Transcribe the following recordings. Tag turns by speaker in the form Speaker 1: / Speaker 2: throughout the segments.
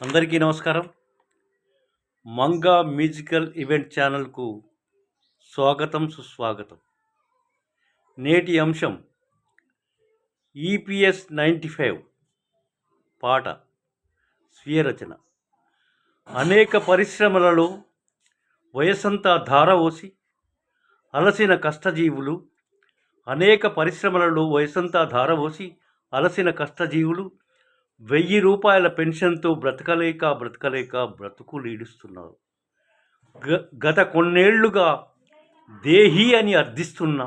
Speaker 1: అందరికీ నమస్కారం. Manga musical event ఛానల్కు స్వాగతం సుస్వాగతం. నేటి అంశం ఈపీఎస్ నైంటీ ఫైవ్ పాట స్వీయ రచన అనేక పరిశ్రమలలో వయసంతా ధారవోసి అలసిన కష్టజీవులు అనేక పరిశ్రమలలో వయసంతా ధారవోసి అలసిన కష్టజీవులు వెయ్యి రూపాయల పెన్షన్తో బ్రతకలేక బ్రతకలేక బ్రతుకులు ఈడుస్తున్నారు. గ గత కొన్నేళ్ళుగా దేహి అని అర్థిస్తున్న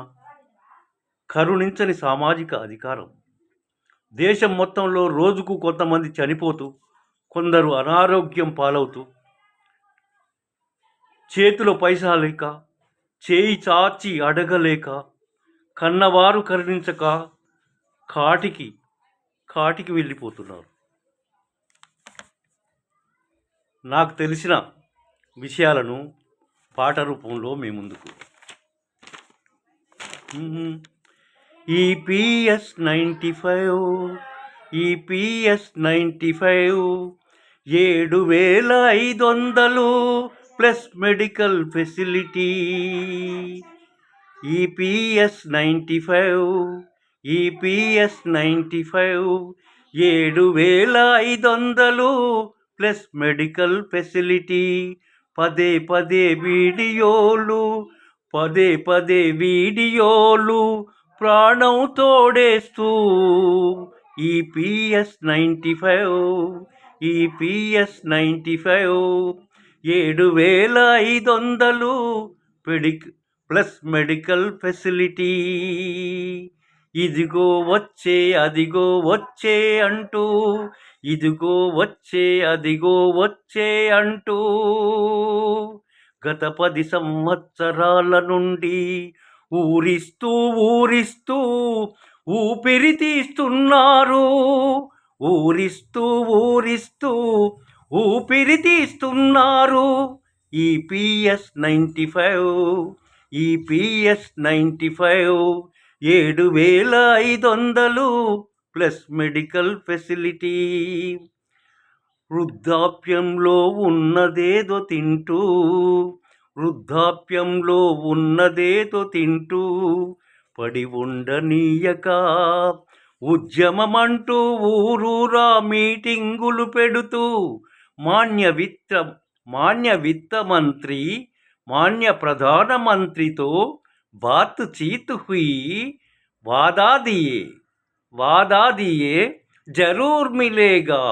Speaker 1: కరుణించని సామాజిక అధికారం. దేశం మొత్తంలో రోజుకు కొంతమంది చనిపోతూ కొందరు అనారోగ్యం పాలవుతూ చేతిలో పైసా లేక చేయి చాచి అడగలేక కన్నవారు కరుణించక కాటికి కాటికి వెళ్ళిపోతున్నారు. నాకు తెలిసిన విషయాలను పాట రూపంలో మీ ముందుకు. EPS ninety five EPS ninety five ఏడు వేల ఐదు వందలు plus medical facility. EPS ninety five EPS ninety five ఏడు వేల ఐదు వందలు ప్లస్ మెడికల్ ఫెసిలిటీ పదే పదే వీడియోలు పదే పదే వీడియోలు ప్రాణం తోడేస్తూ. EPS ninety five EPS ninety five ఏడు వేల ఐదు వందలు పెడిక్ ప్లస్ మెడికల్ ఫెసిలిటీ ఇదిగో వచ్చే అదిగో వచ్చే అంటూ ఇదిగో వచ్చే అదిగో వచ్చే అంటూ. గత పది సంవత్సరాల నుండి ఊరిస్తూ ఊరిస్తూ ఊపిరి తీస్తున్నారు. ఊరిస్తూ ఊరిస్తూ ఊపిరి తీస్తున్నారు. EPS ninety five EPS ninety five ఏడు వేల ఐదు వందలు ప్లస్ మెడికల్ ఫెసిలిటీ. వృద్ధాప్యంలో ఉన్నదేదో తింటూ వృద్ధాప్యంలో ఉన్నదేదో తింటూ పడి ఉండనీయక. ఉద్యమమంటూ ఊరూరా మీటింగులు పెడుతూ మాన్య విత్త మాన్య విత్త మంత్రి మాన్య ప్రధానమంత్రితో బాత్ చీత్ हुई वादा दिए वादा दिए जरूर मिलेगा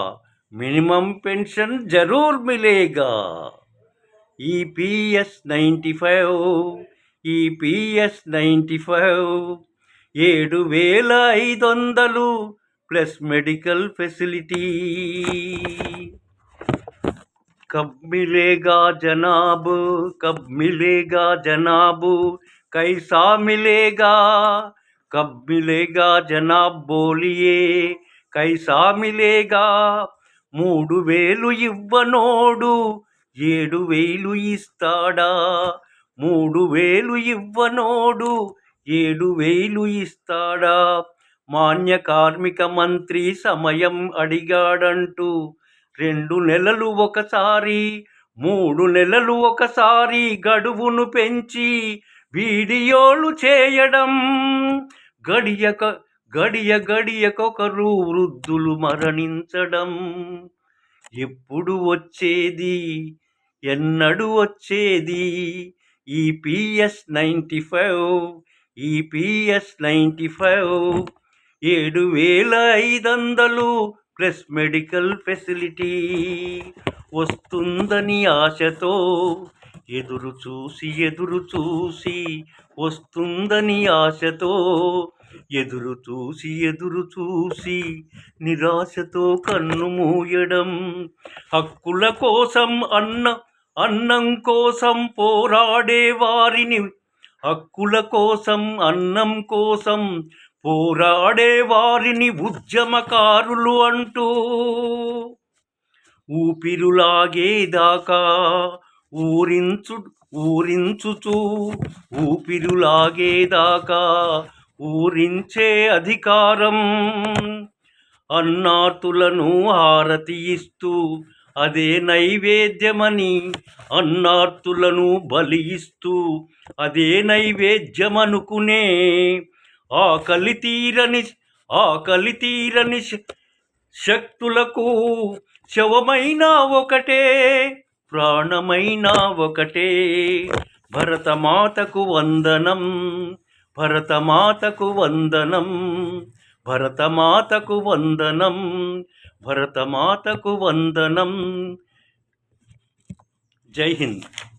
Speaker 1: मिनिमम पेंशन जरूर मिलेगा EPS ninety five EPS ninety five ఏడు వేల ఐదు వందలు ప్లస్ మెడికల్ ఫెసిలిటీ कब मिलेगा जनाब कब मिलेगा जनाब कैसा मिलेगा कब मिलेगा जनाब बोलिए कैसा मिलेगा మూడు వేలు ఇవ్వనోడు ఏడు వేలు ఇస్తాడా మూడు వేలు ఇవ్వనోడు ఏడు వేలు ఇస్తాడా మాన్య కార్మిక మంత్రి సమయం అడిగాడంటూ రెండు నెలలు ఒకసారి మూడు నెలలు ఒకసారి గడువును పెంచి వీడియోలు చేయడం గడియక గడియ గడియకొకరు వృద్ధులు మరణించడం. ఎప్పుడు వచ్చేది? ఎన్నడు వచ్చేది? EPS ninety five EPS ninety five ఏడు వేల ఐదు వందలు ప్లస్ మెడికల్ ఫెసిలిటీ వస్తుందని ఆశతో ఎదురు చూసి ఎదురు చూసి వస్తుందని ఆశతో ఎదురు చూసి ఎదురు చూసి నిరాశతో కన్ను మూయడం. హక్కుల కోసం అన్న అన్నం కోసం పోరాడే వారిని హక్కుల కోసం అన్నం కోసం పోరాడే వారిని ఉద్యమకారులు అంటూ ఊపిరులాగేదాకా ఊరించు ఊరించుచు ఊపిరులాగేదాకా ఊరించే అధికారం. అన్నార్తులను హారతి ఇస్తూ అదే నైవేద్యమని అన్నార్తులను బలి ఇస్తూ అదే నైవేద్యమనుకునే ఆకలి తీరని ఆకలి తీరని శ- శక్తులకు శవమైన ఒకటే. ప్రాణమైన ఒకటే. భరతమాతకు వందనం భరతమాతకు వందనం భరతమాతకు వందనం భరతమాతకు వందనం. జై హింద్.